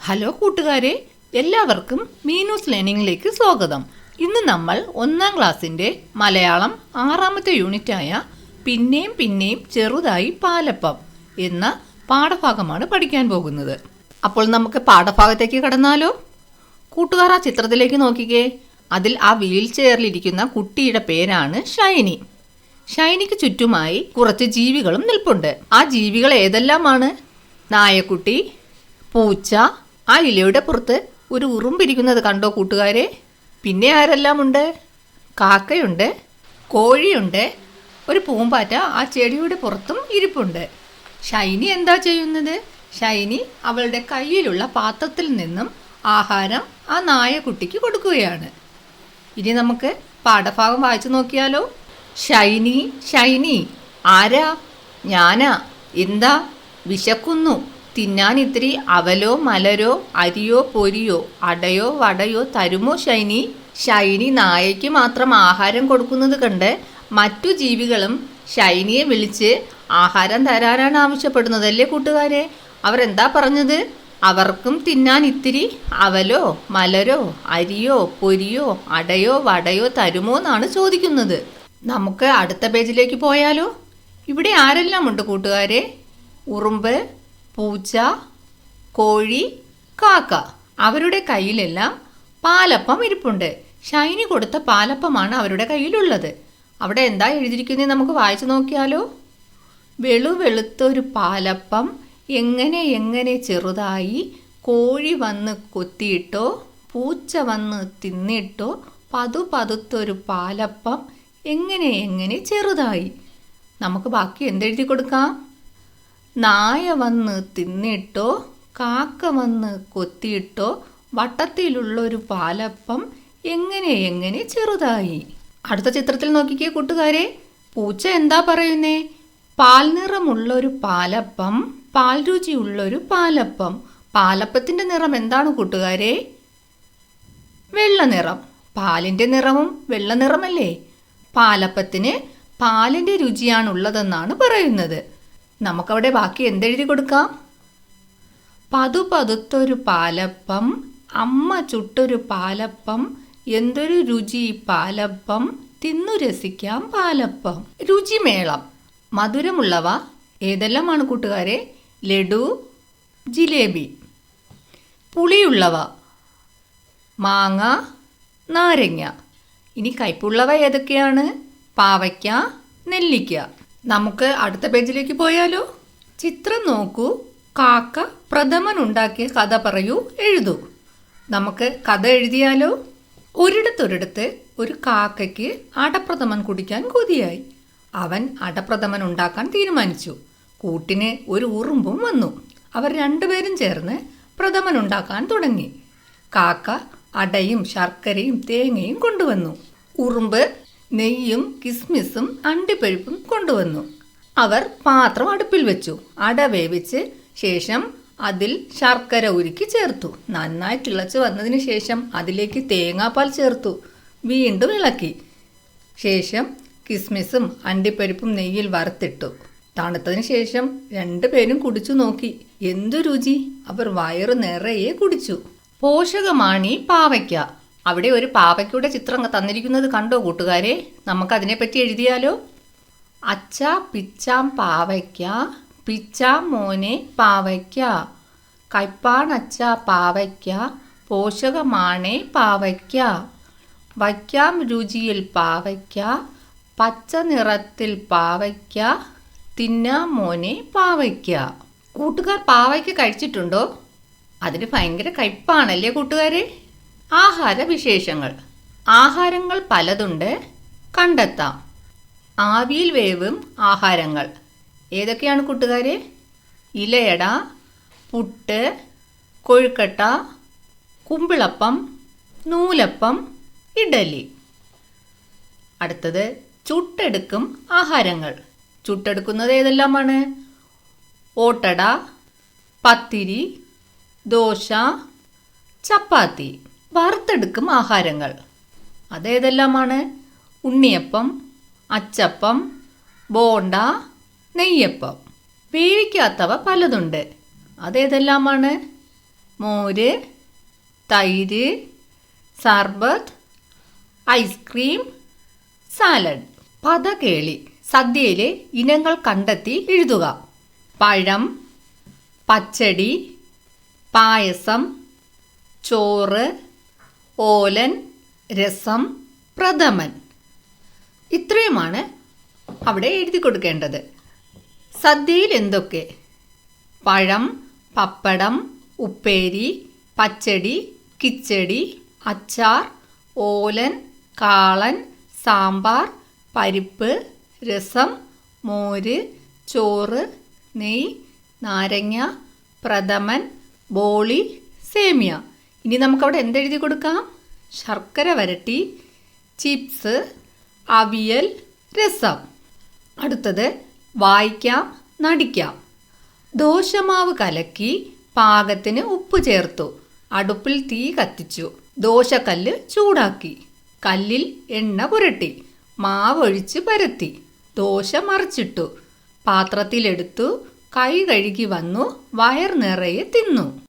Hello കൂട്ടുകാരെ എല്ലാവർക്കും മീനൂസ് ലേണിംഗിലേക്ക് സ്വാഗതം. ഇന്ന് നമ്മൾ ഒന്നാം ക്ലാസ്സിന്റെ മലയാളം ആറാമത്തെ യൂണിറ്റായ പിന്നെയും പിന്നെയും ചെറുതായി പാലപ്പം എന്ന പാഠഭാഗമാണ് പഠിക്കാൻ പോകുന്നത്. അപ്പോൾ നമുക്ക് പാഠഭാഗത്തേക്ക് കടന്നാലോ? കൂട്ടുകാർ ആ ചിത്രത്തിലേക്ക് നോക്കിക്കേ. അതിൽ ആ വീൽ ചെയറിലിരിക്കുന്ന കുട്ടിയുടെ പേരാണ് ഷൈനി. ഷൈനിക്ക് ചുറ്റുമായി കുറച്ച് ജീവികളും നിൽപ്പുണ്ട്. ആ ജീവികൾ ഏതെല്ലാമാണ്? നായക്കുട്ടി പൂച്ച ആ ഇലയുടെ പുറത്ത് ഒരു ഉറുമ്പിരിക്കുന്നത് കണ്ടോ കൂട്ടുകാരെ? പിന്നെ ആരെല്ലാം ഉണ്ട് കാക്കയുണ്ട് കോഴിയുണ്ട് ഒരു പൂമ്പാറ്റ ആ ചെടിയുടെ പുറത്തും ഇരിപ്പുണ്ട്. ഷൈനി എന്താ ചെയ്യുന്നത്? ഷൈനി അവളുടെ കയ്യിലുള്ള പാത്രത്തിൽ നിന്നും ആഹാരം ആ നായക്കുട്ടിക്ക് കൊടുക്കുകയാണ്. ഇനി നമുക്ക് പാഠഭാഗം വായിച്ചു നോക്കിയാലോ? ഷൈനി ഷൈനി ആരാ? ഞാനാ. എന്താ? വിശക്കുന്നു. തിന്നാൻ ഇത്തിരി അവലോ മലരോ അരിയോ പൊരിയോ അടയോ വടയോ തരുമോ ശൈനി? ശൈനി നായയ്ക്ക് മാത്രം ആഹാരം കൊടുക്കുന്നത് കണ്ട് മറ്റു ജീവികളും ഷൈനിയെ വിളിച്ച് ആഹാരം തരാനാണ് ആവശ്യപ്പെടുന്നതല്ലേ കൂട്ടുകാരെ? അവരെന്താ പറഞ്ഞത്? അവർക്കും തിന്നാൻ ഇത്തിരി അവലോ മലരോ അരിയോ പൊരിയോ അടയോ വടയോ തരുമോ എന്നാണ് ചോദിക്കുന്നത്. നമുക്ക് അടുത്ത പേജിലേക്ക് പോയാലോ. ഇവിടെ ആരെല്ലാം ഉണ്ട് കൂട്ടുകാരെ? ഉറുമ്പ് പൂച്ച കോഴി കാക്ക. അവരുടെ കയ്യിലെല്ലാം പാലപ്പം ഇരിപ്പുണ്ട്. ഷൈനി കൊടുത്ത പാലപ്പമാണ് അവരുടെ കയ്യിലുള്ളത്. അവിടെ എന്താ എഴുതിയിരിക്കുന്നത് നമുക്ക് വായിച്ചു നോക്കിയാലോ? വെളു വെളുത്തൊരു പാലപ്പം എങ്ങനെ എങ്ങനെ ചെറുതായി കോഴി വന്ന് കൊത്തിയിട്ടോ പൂച്ച വന്ന് തിന്നിട്ടോ പതു പതുത്തൊരു പാലപ്പം എങ്ങനെ എങ്ങനെ ചെറുതായി. നമുക്ക് ബാക്കി എന്തെഴുതി കൊടുക്കാം? നായ വന്ന് തിന്നിട്ടോ കാക്ക വന്ന് കൊത്തിയിട്ടോ വട്ടത്തിലുള്ളൊരു പാലപ്പം എങ്ങനെ എങ്ങനെ ചെറുതായി. അടുത്ത ചിത്രത്തിൽ നോക്കിക്കേ കൂട്ടുകാരെ. പൂച്ച എന്താ പറയുന്നേ? പാൽ നിറമുള്ളൊരു പാലപ്പം പാൽ രുചിയുള്ളൊരു പാലപ്പം. പാലപ്പത്തിന്റെ നിറം എന്താണ് കൂട്ടുകാരെ? വെള്ള നിറം. നിറവും വെള്ള നിറമല്ലേ? പാലപ്പത്തിന് പാലിന്റെ രുചിയാണുള്ളതെന്നാണ് പറയുന്നത്. നമുക്കവിടെ ബാക്കി എന്തെഴുതി കൊടുക്കാം? പതു പതുത്തൊരു പാലപ്പം അമ്മ ചുട്ടൊരു പാലപ്പം എന്തൊരു രുചി പാലപ്പം തിന്നു രസിക്കാം പാലപ്പം. രുചിമേളം. മധുരമുള്ളവ. ഏതെല്ലാമാണ് കൂട്ടുകാരെ? ലഡു ജിലേബി. പുളിയുള്ളവ. മാങ്ങ നാരങ്ങ. ഇനി കയ്പുള്ളവ ഏതൊക്കെയാണ്? പാവയ്ക്ക നെല്ലിക്ക. നമുക്ക് അടുത്ത പേജിലേക്ക് പോയാലോ? ചിത്രം നോക്കൂ. കാക്ക പ്രഥമൻ ഉണ്ടാക്കിയ കഥ പറയൂ എഴുതൂ. നമുക്ക് കഥ എഴുതിയാലോ? ഒരിടത്തൊരിടത്ത് ഒരു കാക്കയ്ക്ക് അടപ്രഥമൻ കുടിക്കാൻ കൊതിയായി. അവൻ അടപ്രഥമൻ ഉണ്ടാക്കാൻ തീരുമാനിച്ചു. കൂട്ടിന് ഒരു ഉറുമ്പും വന്നു. അവർ രണ്ടുപേരും ചേർന്ന് പ്രഥമൻ ഉണ്ടാക്കാൻ തുടങ്ങി. കാക്ക അടയും ശർക്കരയും തേങ്ങയും കൊണ്ടുവന്നു. ഉറുമ്പ് നെയ്യും കിസ്മിസും അണ്ടിപ്പരിപ്പും കൊണ്ടുവന്നു. അവർ പാത്രം അടുപ്പിൽ വെച്ചു. അട വേവിച്ച് ശേഷം അതിൽ ശർക്കര ഉരുക്കി ചേർത്തു. നന്നായി തിളച്ച് വന്നതിന് ശേഷം അതിലേക്ക് തേങ്ങാപ്പാൽ ചേർത്തു. വീണ്ടും ഇളക്കി. ശേഷം കിസ്മിസും അണ്ടിപ്പരിപ്പും നെയ്യിൽ വറുത്തിട്ടു. തണുത്തതിന് ശേഷം രണ്ടുപേരും കുടിച്ചു നോക്കി. എന്തു രുചി! അവർ വയറു നിറയെ കുടിച്ചു. പോഷകമാണി പാവയ്ക്ക. അവിടെ ഒരു പാവയ്ക്കയുടെ ചിത്രം തന്നിരിക്കുന്നത് കണ്ടോ കൂട്ടുകാരെ? നമുക്കതിനെപ്പറ്റി എഴുതിയാലോ? അച്ച പിച്ചാം പാവയ്ക്ക പിച്ചാം മോനെ പാവയ്ക്ക കൈപ്പാണച്ച പാവയ്ക്ക പോഷകമാണേ പാവയ്ക്ക വയ്ക്കാം രുചിയിൽ പാവയ്ക്ക പച്ച നിറത്തിൽ പാവയ്ക്ക തിന്നാം മോനെ പാവയ്ക്ക. കൂട്ടുകാർ പാവയ്ക്ക കഴിച്ചിട്ടുണ്ടോ? അതിന് ഭയങ്കര കയ്പാണല്ലേ കൂട്ടുകാരെ? ആഹാര വിശേഷങ്ങൾ ആഹാരങ്ങൾ പലതുണ്ട് കണ്ടെത്താം. ആവിയിൽ വേവും ആഹാരങ്ങൾ. ഏതൊക്കെയാണ് കൂട്ടുകാരെ? ഇലയട പുട്ട് കൊഴുക്കട്ട കുമ്പിളപ്പം നൂലപ്പം ഇഡലി. അടുത്തത് ചുട്ടെടുക്കും ആഹാരങ്ങൾ. ചുട്ടെടുക്കുന്നത് ഏതെല്ലാമാണ്? ഓട്ടട പത്തിരി ദോശ ചപ്പാത്തി. വറുത്തെടുക്കും ആഹാരങ്ങൾ. അതേതെല്ലാമാണ്? ഉണ്ണിയപ്പം അച്ചപ്പം ബോണ്ട നെയ്യപ്പം. വേവിക്കാത്തവ പലതുണ്ട്. അതേതെല്ലാമാണ്? മോര് തൈര് സർബത്ത് ഐസ്ക്രീം സാലഡ്. പദകേളി. സദ്യയിലെ ഇനങ്ങൾ കണ്ടെത്തി എഴുതുക. പഴം പച്ചടി പായസം ചോറ് ഓലൻ രസം പ്രഥമൻ. ഇത്രയുമാണ് അവിടെ എഴുതി കൊടുക്കേണ്ടത്. സദ്യയിൽ എന്തൊക്കെ? പഴം പപ്പടം ഉപ്പേരി പച്ചടി കിച്ചടി അച്ചാർ ഓലൻ കാളൻ സാമ്പാർ പരിപ്പ് രസം മോര് ചോറ് നെയ് നാരങ്ങ പ്രഥമൻ ബോളി സേമിയ. ഇനി നമുക്കവിടെ എന്തെഴുതി കൊടുക്കാം? ശർക്കര വരട്ടി ചിപ്സ് അവിയൽ രസം. അടുത്തത് വായിക്കാം നടിക്കാം. ദോശമാവ് കലക്കി പാകത്തിന് ഉപ്പ് ചേർത്തു. അടുപ്പിൽ തീ കത്തിച്ചു. ദോശക്കല്ല് ചൂടാക്കി. കല്ലിൽ എണ്ണ പുരട്ടി. മാവൊഴിച്ച് പരത്തി. ദോശ മറിച്ചിട്ടു. പാത്രത്തിലെടുത്തു. കൈ കഴുകി വന്നു. വയർ നിറയെ തിന്നു.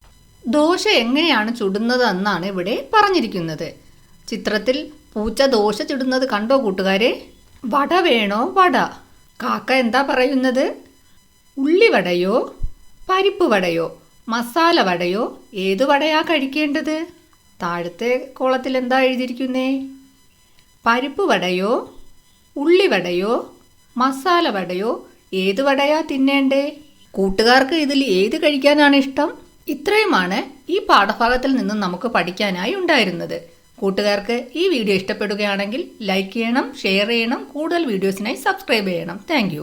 ദോശ എങ്ങനെയാണ് ചുടുന്നത് എന്നാണ് ഇവിടെ പറഞ്ഞിരിക്കുന്നത്. ചിത്രത്തിൽ പൂച്ച ദോശ ചുടുന്നത് കണ്ടോ കൂട്ടുകാരെ? വട വേണോ വട? കാക്ക എന്താ പറയുന്നത്? ഉള്ളിവടയോ പരിപ്പ് വടയോ? മസാല വടയോ? ഏത് വടയാ കഴിക്കേണ്ടത്? താഴത്തെ കോളത്തിൽ എന്താ എഴുതിയിരിക്കുന്നേ? പരിപ്പ് വടയോ? ഉള്ളിവടയോ മസാല വടയോ? ഏത് വടയാ തിന്നേണ്ടേ? കൂട്ടുകാർക്ക് ഇതിൽ ഏത് കഴിക്കാനാണ് ഇഷ്ടം? ഇത്രയുമാണ് ഈ പാഠഭാഗത്തിൽ നിന്നും നമുക്ക് പഠിക്കാനായി ഉണ്ടായിരുന്നത്. കൂട്ടുകാർക്ക് ഈ വീഡിയോ ഇഷ്ടപ്പെടുകയാണെങ്കിൽ ലൈക്ക് ചെയ്യണം ഷെയർ ചെയ്യണം കൂടുതൽ വീഡിയോസിനായി സബ്സ്ക്രൈബ് ചെയ്യണം. താങ്ക്